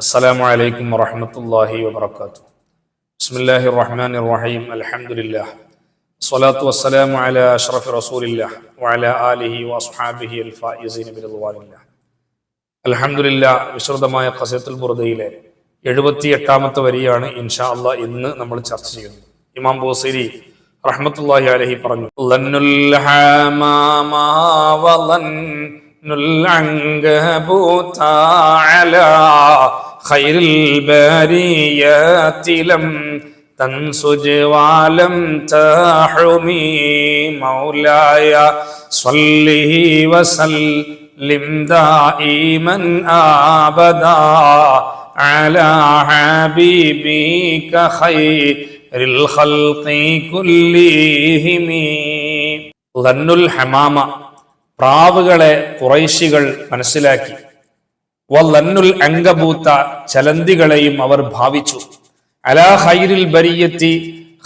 السلام عليكم ورحمة الله وبركاته بسم الله الرحمن الرحيم الحمد لله الصلاة والسلام على أشرف رسول الله وعلى آله وأصحابه الفائزين برضوان الله الحمد لله വിശ്രുതമായ ഖസീത്തുൽ ബുർദയിലെ എഴുപത്തി എട്ടാമത്തെ വരിയാണ് ഇൻഷാ അള്ളാഹ് ഇന്ന് നമ്മൾ ചർച്ച ചെയ്യുന്നത് ഇമാം ബോസിരി റഹ്മത്തുള്ളാഹി അലഹി പറഞ്ഞു ലന്നുൽ ഹമാമ വലന്നുൽ അങ്കബൂത അലാ خير البريات لم تنسج ولم تحمي مولاي صله وسلم دائما ابدا على حبيبك خير الخلق كلهم ظنُّ الحمامة പ്രാവുകളെ കുറൈശികൾ മനസ്സിലാക്കി വല്ലന്നുൽ അംഗഭൂത്ത ചലന്തികളെയും അവർ ഭാവിച്ചു. അലാ ഖൈറുൽ ബരിയത്തി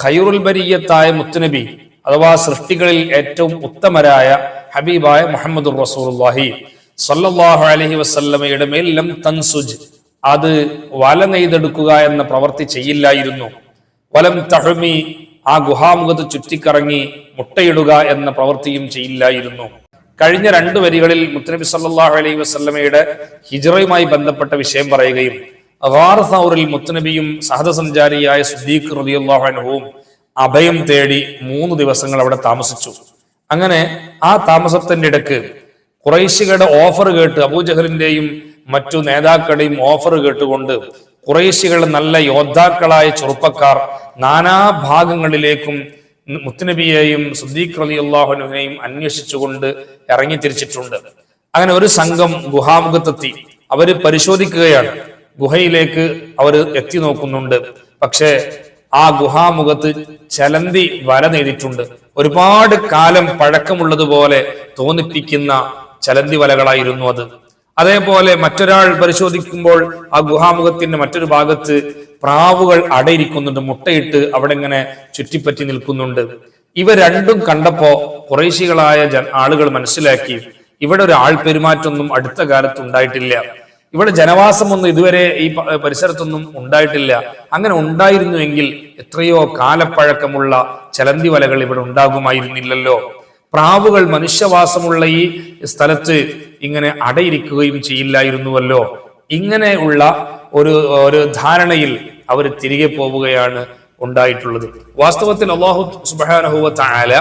ഖൈറുൽ ബരിയത്തായ മുത്തുനബി അഥവാ സൃഷ്ടികളിൽ ഏറ്റവും ഉത്തമരായ ഹബീബായ മുഹമ്മദ് റസൂലുള്ളാഹി സല്ലല്ലാഹു അലൈഹി വസല്ലമയുടെ മേൽ ലം തൻസുജ് അത് വല നെയ്തെടുക്കുക എന്ന പ്രവൃത്തി ചെയ്യില്ലായിരുന്നു. വലം തഹമി ആ ഗുഹാമുഖത്ത് ചുറ്റിക്കറങ്ങി മുട്ടയിടുക എന്ന പ്രവൃത്തിയും ചെയ്യില്ലായിരുന്നു. കഴിഞ്ഞ രണ്ട് വരികളിൽ മുത്തനബി സല്ലാഹു അലൈഹി വസ്ലമയുടെ ഹിജറയുമായി ബന്ധപ്പെട്ട വിഷയം പറയുകയും ഖാർസൗറിൽ മുത്തനബിയും സഹതസഞ്ചാരിയായ സുദ്ദീഖ് റളിയല്ലാഹു അൻഹുവും അഭയം തേടി മൂന്ന് ദിവസങ്ങൾ അവിടെ താമസിച്ചു. അങ്ങനെ ആ താമസത്തിന്റെ ഇടയ്ക്ക് കുറേശികളുടെ ഓഫർ കേട്ട് അബൂജഹലിന്റെയും മറ്റു നേതാക്കളുടെയും ഓഫർ കേട്ടുകൊണ്ട് കുറേശികൾ നല്ല യോദ്ധാക്കളായ ചെറുപ്പക്കാർ നാനാ ഭാഗങ്ങളിലേക്കും മുത്തുനബിയെയും സുദ്ദീഖ് അലി അള്ളാഹുനുവിനെയും അന്വേഷിച്ചുകൊണ്ട് ഇറങ്ങി തിരിച്ചിട്ടുണ്ട് അങ്ങനെ ഒരു സംഘം ഗുഹാമുഖത്തെത്തി. അവർ പരിശോധിക്കുകയാണ്. ഗുഹയിലേക്ക് അവർ എത്തി നോക്കുന്നുണ്ട്. പക്ഷേ ആ ഗുഹാമുഖത്ത് ചലന്തി വര നെയ്തിട്ടുണ്ട് ഒരുപാട് കാലം പഴക്കമുള്ളതുപോലെ തോന്നിപ്പിക്കുന്ന ചലന്തി വലകളായിരുന്നു അത്. അതേപോലെ മറ്റൊരാൾ പരിശോധിക്കുമ്പോൾ ആ ഗുഹാമുഖത്തിന്റെ മറ്റൊരു ഭാഗത്ത് പ്രാവുകൾ അടയിരിക്കുന്നുണ്ട് മുട്ടയിട്ട് അവിടെ ഇങ്ങനെ ചുറ്റിപ്പറ്റി നിൽക്കുന്നുണ്ട്. ഇവ രണ്ടും കണ്ടപ്പോ കുറേശികളായ ആളുകൾ മനസ്സിലാക്കി ഇവിടെ ഒരു ആൾ പെരുമാറ്റമൊന്നും അടുത്ത കാലത്ത് ഉണ്ടായിട്ടില്ല. ഇവിടെ ജനവാസമൊന്നും ഇതുവരെ ഈ പരിസരത്തൊന്നും ഉണ്ടായിട്ടില്ല. അങ്ങനെ ഉണ്ടായിരുന്നുവെങ്കിൽ എത്രയോ കാലപ്പഴക്കമുള്ള ചലന്തി വലകൾ ഇവിടെ ഉണ്ടാകുമായിരുന്നില്ലല്ലോ. പ്രാവുകൾ മനുഷ്യവാസമുള്ള ഈ സ്ഥലത്ത് ഇങ്ങനെ അടയിരിക്കുകയും ചെയ്യില്ലായിരുന്നുവല്ലോ. ഇങ്ങനെയുള്ള ഒരു ഒരു ധാരണയിൽ അവർ തിരികെ പോവുകയാണ് ഉണ്ടായിട്ടുള്ളത്. വാസ്തവത്തിൽ അള്ളാഹു സുബാനഹുവ താല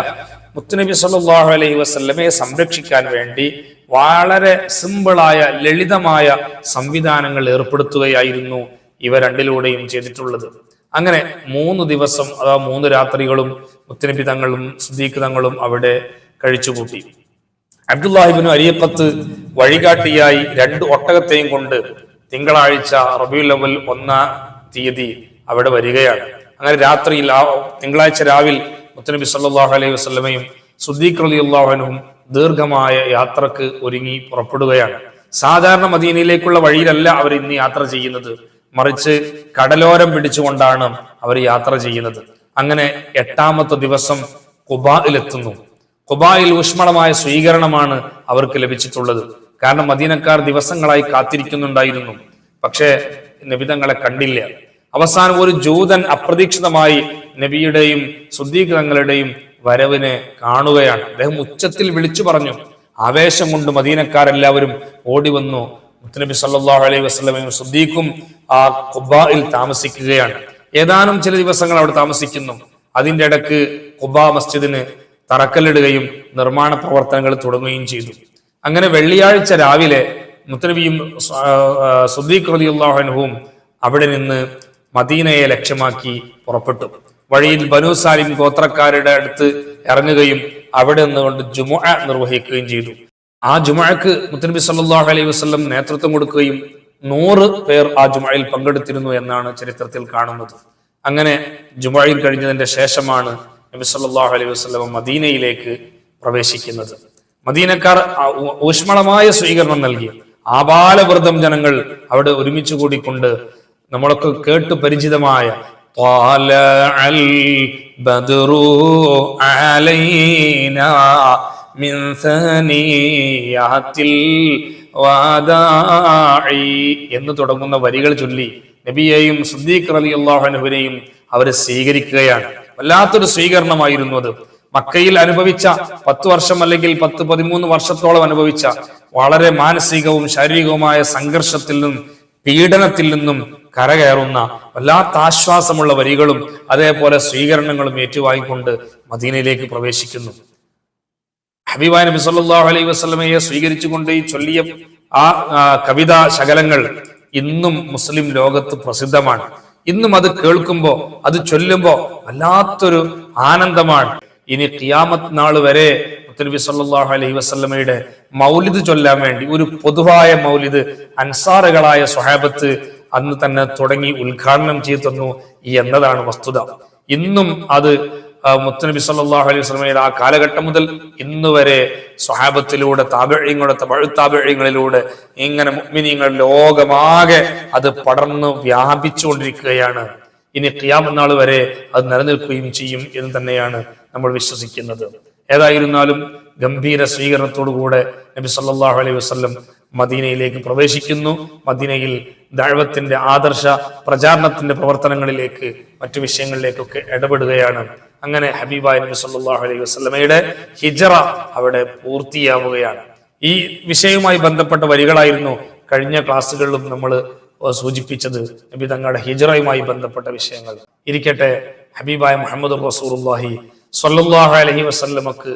മുത്തുനബി സല്ലല്ലാഹു അലൈഹി വസ്ലമെ സംരക്ഷിക്കാൻ വേണ്ടി വളരെ സിമ്പിളായ ലളിതമായ സംവിധാനങ്ങൾ ഏർപ്പെടുത്തുകയായിരുന്നു ഇവ രണ്ടിലൂടെയും ചെയ്തിട്ടുള്ളത്. അങ്ങനെ മൂന്ന് ദിവസം അഥവാ മൂന്ന് രാത്രികളും മുത്തനബി തങ്ങളും സുദ്ദീഖ് തങ്ങളും അവിടെ കഴിച്ചുകൂട്ടി. അബ്ദുല്ലാഹിബിന് അരിയപ്പത്ത് വഴികാട്ടിയായി രണ്ട് ഒട്ടകത്തെയും കൊണ്ട് തിങ്കളാഴ്ച റബിയുൽ അവൽ ഒന്നാം തീയതി അവിടെ വരികയാണ്. അങ്ങനെ രാത്രിയിൽ ആ തിങ്കളാഴ്ച രാവിൽ മുത്തനബി സല്ലല്ലാഹു അലൈഹി വസ്ലമയും സുദ്ദീഖ് അലി അള്ളാഹനും ദീർഘമായ യാത്രയ്ക്ക് ഒരുങ്ങി പുറപ്പെടുകയാണ്. സാധാരണ മദീനയിലേക്കുള്ള വഴിയിലല്ല അവർ ഇന്ന് യാത്ര ചെയ്യുന്നത്. മറിച്ച് കടലോരം പിടിച്ചുകൊണ്ടാണ് അവർ യാത്ര ചെയ്യുന്നത്. അങ്ങനെ എട്ടാമത്തെ ദിവസം കുബായിലെത്തുന്നു. കുബായിൽ ഊഷ്മളമായ സ്വീകരണമാണ് അവർക്ക് ലഭിച്ചിട്ടുള്ളത്. കാരണം മദീനക്കാർ ദിവസങ്ങളായി കാത്തിരിക്കുന്നുണ്ടായിരുന്നു. പക്ഷേ നബിതങ്ങളെ കണ്ടില്ല. അവസാനം ഒരു ജൂതൻ അപ്രതീക്ഷിതമായി നബിയുടെയും സുദ്ദീഖങ്ങളുടെയും വരവിനെ കാണുകയാണ്. അദ്ദേഹം ഉച്ചത്തിൽ വിളിച്ചു പറഞ്ഞു ആവേശം കൊണ്ട് മദീനക്കാരെല്ലാവരും ഓടി വന്നു. മുത്തനബി സല്ലല്ലാഹു അലൈഹി വസ്ലമയും സുദ്ദീഖും ആ കുബായിൽ താമസിക്കുകയാണ്. ഏതാനും ചില ദിവസങ്ങൾ അവിടെ താമസിക്കുന്നു. അതിന്റെ ഇടയ്ക്ക് കുബ മസ്ജിദിന് തറക്കല്ലിടുകയും നിർമ്മാണ പ്രവർത്തനങ്ങൾ തുടങ്ങുകയും ചെയ്തു. അങ്ങനെ വെള്ളിയാഴ്ച രാവിലെ മുത്തനബിയും സുദ്ദീഖ് അൻഹുവും അവിടെ നിന്ന് മദീനയെ ലക്ഷ്യമാക്കി പുറപ്പെട്ടു. വഴിയിൽ ബനു സാലിം ഗോത്രക്കാരുടെ അടുത്ത് ഇറങ്ങുകയും അവിടെ നിന്നുകൊണ്ട് ജുമുഅ നിർവഹിക്കുകയും ചെയ്തു. ആ ജുമുഅക്ക് മുത്തനബി സല്ലാഹു അലൈഹി വസ്ലം നേതൃത്വം കൊടുക്കുകയും നൂറ് പേർ ആ ജുമുഅയിൽ പങ്കെടുത്തിരുന്നു എന്നാണ് ചരിത്രത്തിൽ കാണുന്നത്. അങ്ങനെ ജുമുഅയിൽ കഴിഞ്ഞതിന്റെ ശേഷമാണ് നബി സല്ലാഹു അലൈഹി വസ്ലം മദീനയിലേക്ക് പ്രവേശിക്കുന്നത്. മദീനക്കാർ ഊഷ്മളമായ സ്വീകരണം നൽകി. ആപാലവൃതം ജനങ്ങൾ അവിടെ ഒരുമിച്ച് കൂടിക്കൊണ്ട് നമ്മളൊക്കെ കേട്ടു പരിചിതമായ എന്ന് തുടങ്ങുന്ന വരികൾ ചൊല്ലി നബിയെയും സുദ്ദീഖ് അലി അള്ളാഹുനുവിനെയും അവരെ സ്വീകരിക്കുകയാണ്. വല്ലാത്തൊരു സ്വീകരണമായിരുന്നു അത്. മക്കയിൽ അനുഭവിച്ച പത്ത് വർഷം അല്ലെങ്കിൽ പത്ത് പതിമൂന്ന് വർഷത്തോളം അനുഭവിച്ച വളരെ മാനസികവും ശാരീരികവുമായ സംഘർഷത്തിൽ നിന്നും പീഡനത്തിൽ നിന്നും കരകയറുന്ന വല്ലാത്ത ആശ്വാസമുള്ള വരികളും അതേപോലെ സ്വീകരണങ്ങളും ഏറ്റുവാങ്ങിക്കൊണ്ട് മദീനയിലേക്ക് പ്രവേശിക്കുന്നു. ഹബീബായ നബി സല്ലല്ലാഹു അലൈഹി വസല്ലമയെ സ്വീകരിച്ചുകൊണ്ട് ഈ ചൊല്ലിയ ആ കവിതാ ശകലങ്ങൾ ഇന്നും മുസ്ലിം ലോകത്ത് പ്രസിദ്ധമാണ്. ഇന്നും അത് കേൾക്കുമ്പോ അത് ചൊല്ലുമ്പോ വല്ലാത്തൊരു ആനന്ദമാണ്. ഇനി ഖിയാമത്ത് നാൾ വരെ മുത്തനബി സല്ലല്ലാഹു അലൈഹി വസല്ലമയുടെ മൗലിദ് ചൊല്ലാൻ വേണ്ടി ഒരു പൊതുവായ മൗലിദ് അൻസാറുകളായ സ്വഹാബത്ത് അന്ന് തന്നെ തുടങ്ങി ഉദ്ഘാടനം ചെയ്തു തന്നു എന്നതാണ് വസ്തുത. ഇന്നും അത് മുത്തനബി സല്ലല്ലാഹു അലൈഹി സ്വലമയുടെ ആ കാലഘട്ടം മുതൽ ഇന്ന് വരെ സ്വഹാബത്തിലൂടെ താപഴയങ്ങളുടെ താപഴയങ്ങളിലൂടെ ഇങ്ങനെ മുഅ്മിനീങ്ങൾ ലോകമാകെ അത് പടർന്നു വ്യാപിച്ചുകൊണ്ടിരിക്കുകയാണ്. ഇനി ക്യാമെന്നാൾ വരെ അത് നിലനിൽക്കുകയും ചെയ്യും എന്ന് തന്നെയാണ് നമ്മൾ വിശ്വസിക്കുന്നത്. ഏതായിരുന്നാലും ഗംഭീര സ്വീകരണത്തോടുകൂടെ നബി സല്ലാഹു അലൈഹി വസല്ലം മദീനയിലേക്ക് പ്രവേശിക്കുന്നു. മദീനയിൽ ദൈവത്തിന്റെ ആദർശ പ്രചാരണത്തിന്റെ പ്രവർത്തനങ്ങളിലേക്ക് മറ്റു വിഷയങ്ങളിലേക്കൊക്കെ ഇടപെടുകയാണ്. അങ്ങനെ ഹബീബായ നബി സല്ലല്ലാഹു അലൈഹി വസല്ലമയുടെ ഹിജറ അവിടെ പൂർത്തിയാവുകയാണ്. ഈ വിഷയവുമായി ബന്ധപ്പെട്ട വരികളായിരുന്നു കഴിഞ്ഞ ക്ലാസ്സുകളിലും നമ്മൾ സൂചിപ്പിച്ചത്. നബി തങ്ങളുടെ ഹിജറയുമായി ബന്ധപ്പെട്ട വിഷയങ്ങൾ. ഇരിക്കട്ടെ ഹബീബായ മുഹമ്മദ് റസൂറുല്ലാഹി സല്ലല്ലാഹു അലൈഹി വസല്ലമക്ക്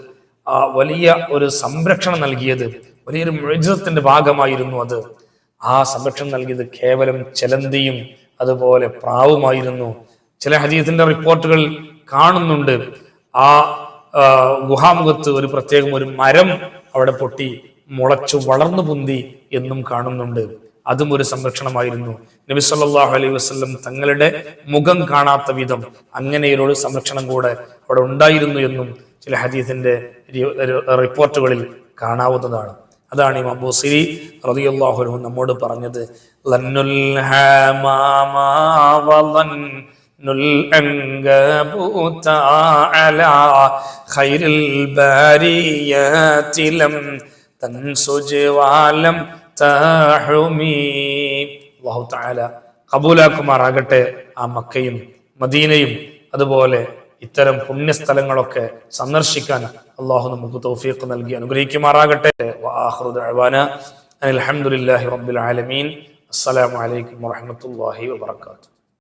ആ വലിയ ഒരു സംരക്ഷണം നൽകിയത് വലിയൊരു മൃജത്തിന്റെ ഭാഗമായിരുന്നു അത്. ആ സംരക്ഷണം നൽകിയത് കേവലം ചെലന്തിയും അതുപോലെ പ്രാവുമായിരുന്നു. ചില ഹദീസിന്റെ റിപ്പോർട്ടുകൾ കാണുന്നുണ്ട്. ആ ഗുഹാമുഖത്ത് ഒരു പ്രത്യേകം ഒരു മരം അവിടെ പൊട്ടി മുളച്ചു വളർന്നു പൊന്തി എന്നും കാണുന്നുണ്ട്. അതും ഒരു സംരക്ഷണമായിരുന്നു. നബി സല്ലാഹു അലൈഹി വസല്ലം തങ്ങളുടെ മുഖം കാണാത്ത വിധം അങ്ങനെയൊരു സംരക്ഷണം കൂടെ അവിടെ ഉണ്ടായിരുന്നു എന്നും ചില ഹദീസിന്റെ റിപ്പോർട്ടുകളിൽ കാണാവുന്നതാണ്. അതാണ് ഇമാം മബൂസിരി റളിയല്ലാഹു അൻഹു നമ്മോട് പറഞ്ഞത് ലന്നുൽ ഹമാമ കബൂലാക്കുമാറാകട്ടെ ആ മക്കയും മദീനയും അതുപോലെ ഇത്തരം പുണ്യസ്ഥലങ്ങളൊക്കെ സന്ദർശിക്കാൻ അള്ളാഹു നമുക്ക് തൗഫീഖ് നൽകി അനുഗ്രഹിക്കുമാറാകട്ടെ. വആഖിറു ദഅവാന അനിൽ ഹംദുലില്ലാഹി റബ്ബിൽ ആലമീൻ. അസ്സലാമു അലൈക്കും വറഹ്മത്തുള്ളാഹി വബറകാതുഹു.